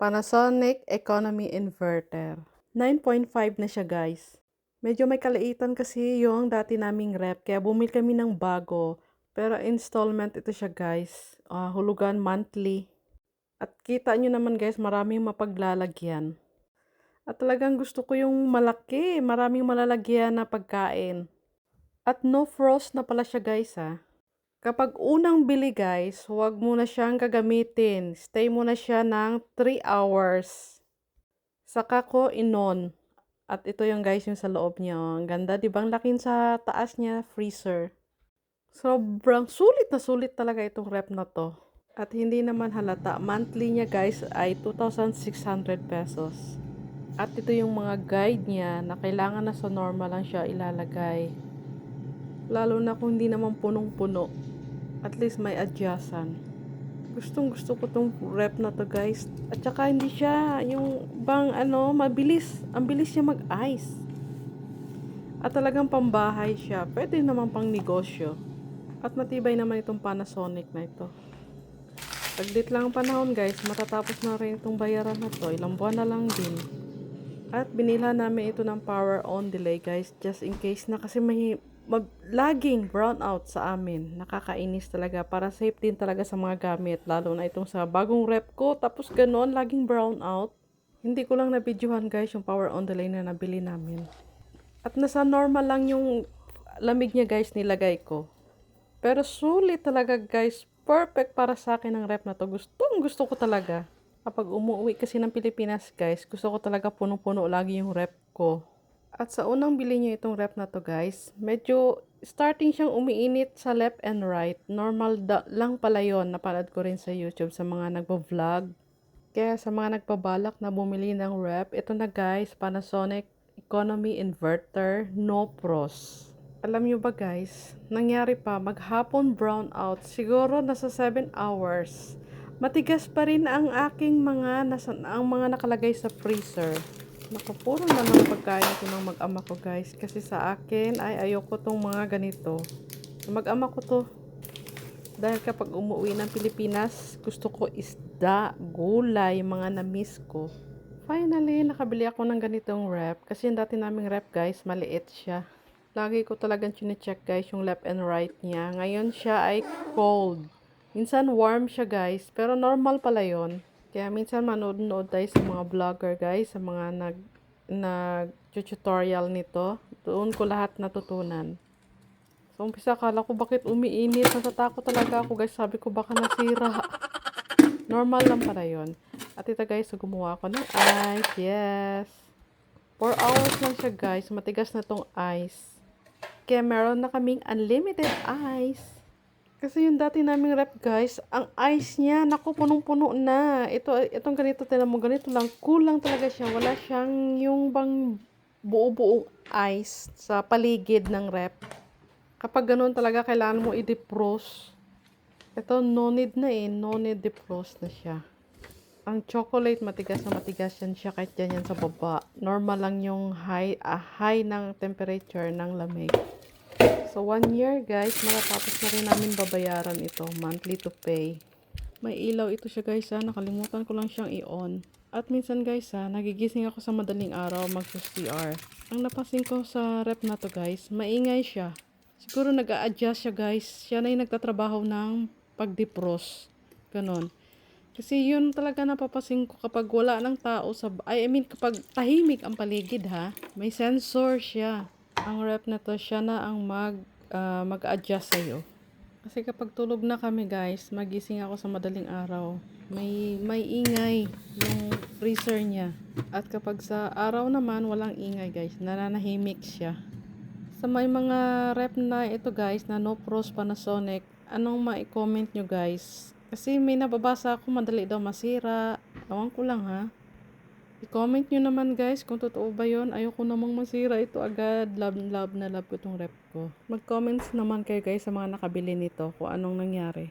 Panasonic Economy Inverter. 9.5 na siya guys. Medyo may kalaitan kasi yung dati naming rep, kaya bumili kami ng bago. Pero installment ito siya guys. Ah, hulugan monthly. At kita nyo naman guys, maraming mapaglalagyan. At talagang gusto ko yung malaki, maraming malalagyan na pagkain. At no frost na pala siya guys ha. Kapag unang bili guys, huwag mo na siyang gagamitin. Stay mo na siya ng 3 hours. Saka ko inon. At ito yung guys yung sa loob niya. oh. Ang ganda, di ba? Ang laking sa taas niya, freezer. Sobrang sulit na sulit talaga itong rep na to. At hindi naman halata. Monthly niya guys ay 2,600 pesos. At ito yung mga guide niya na kailangan na sa normal lang siya ilalagay. Lalo na kung hindi naman punong-puno. At least may adjustan. Gustong gusto ko tong rep na to guys. At saka hindi siya yung bang ano, mabilis. Ang bilis niya mag-ice. At talagang pambahay siya. Pwede naman pang negosyo. At matibay naman itong Panasonic na ito. Saglit lang ang panahon guys, matatapos na rin itong bayaran na to. Ilang buwan na lang din. At binila namin ito ng power on delay guys, just in case na kasi may mag, laging brownout sa amin. Nakakainis talaga. Para safe din talaga sa mga gamit. Lalo na itong sa bagong rep ko. Tapos ganon, laging brownout. Hindi ko lang nabidyohan guys yung power on delay na nabili namin. At nasa normal lang yung lamig niya guys nilagay ko. Pero sulit talaga guys. Perfect para sa akin ang rep na to. Gustong gusto ko talaga. Kapag umuwi kasi ng Pilipinas guys, gusto ko talaga puno-puno lagi yung rep ko. At sa unang bili niyo itong rep na to guys, medyo starting siyang umiinit sa left and right. Normal da- lang pala yon napanood ko rin sa YouTube sa mga nagbo-vlog. Kaya sa mga nagpabalak na bumili ng rep, ito na guys, Panasonic Economy Inverter No Pros. Alam nyo ba guys, nangyari pa maghapon brownout, siguro nasa 7 hours. Matigas pa rin ang aking mga, nasa, ang mga nakalagay sa freezer. Naku, puro na ng pagkain ko ng mag-ama ko guys. Kasi sa akin ay ayoko tong mga ganito. Mag-ama ko to. Dahil kapag umuwi ng Pilipinas, gusto ko isda, gulay, mga na-miss ko. Finally, nakabili ako ng ganitong rep. Kasi yung dati naming rep guys, maliit siya. Lagi ko talagang chine-check guys yung left and right niya. Ngayon siya ay cold. Minsan warm siya guys, pero normal pala yon. Kaya minsan manood-nood tayo sa mga vlogger guys, sa mga nag nag-tutorial nito. Doon ko lahat natutunan. So, umpisa akala ko bakit umiinit. Natatakot talaga ako guys. Sabi ko baka nasira. Normal lang pala yon. At ito guys, so gumawa ako ng ice. Yes. 4 hours lang siya guys. Matigas na tong ice. Kaya meron na kaming unlimited ice. Kasi yung dati naming rep guys, ang ice niya, naku, punong-puno na. Ito, itong ganito, tinan mo, ganito lang. Kulang talaga siya. Wala siyang yung bang buo-buong ice sa paligid ng rep. Kapag ganun talaga, kailangan mo i-defrost. Ito, no need na eh. No need defrost na siya. Ang chocolate, matigas na matigas yan siya kahit yan yan sa baba. Normal lang yung high, ah, high ng temperature ng lamig. So, one year, guys, matatapos na rin namin babayaran ito. Monthly to pay. May ilaw ito siya, guys, ha. Nakalimutan ko lang siyang i-on. At minsan, guys, ha, nagigising ako sa madaling araw mag-CR. Ang napansin ko sa rep na to, guys, maingay siya. Siguro nag adjust siya, guys. Siya na yung nagtatrabaho ng pag-defrost. Ganon. Kasi yun talaga napapasin ko kapag wala ng tao sa... I mean, kapag tahimik ang paligid, ha. May sensor siya ang rep na to, siya na ang mag, ah, mag-adjust sa'yo. Kasi kapag tulog na kami guys, magising ako sa madaling araw. May, may ingay yung freezer niya. At kapag sa araw naman, walang ingay guys. Nananahimik siya. Sa may mga rep na ito guys, na no pros Panasonic, anong ma-comment nyo guys? Kasi may nababasa ako, madali daw masira. Ewan ko lang ha. I-comment nyo naman guys kung totoo ba yon Ayoko namang masira ito agad. Love, love na love ko itong rep ko. Mag-comments naman kayo guys sa mga nakabili nito kung anong nangyari.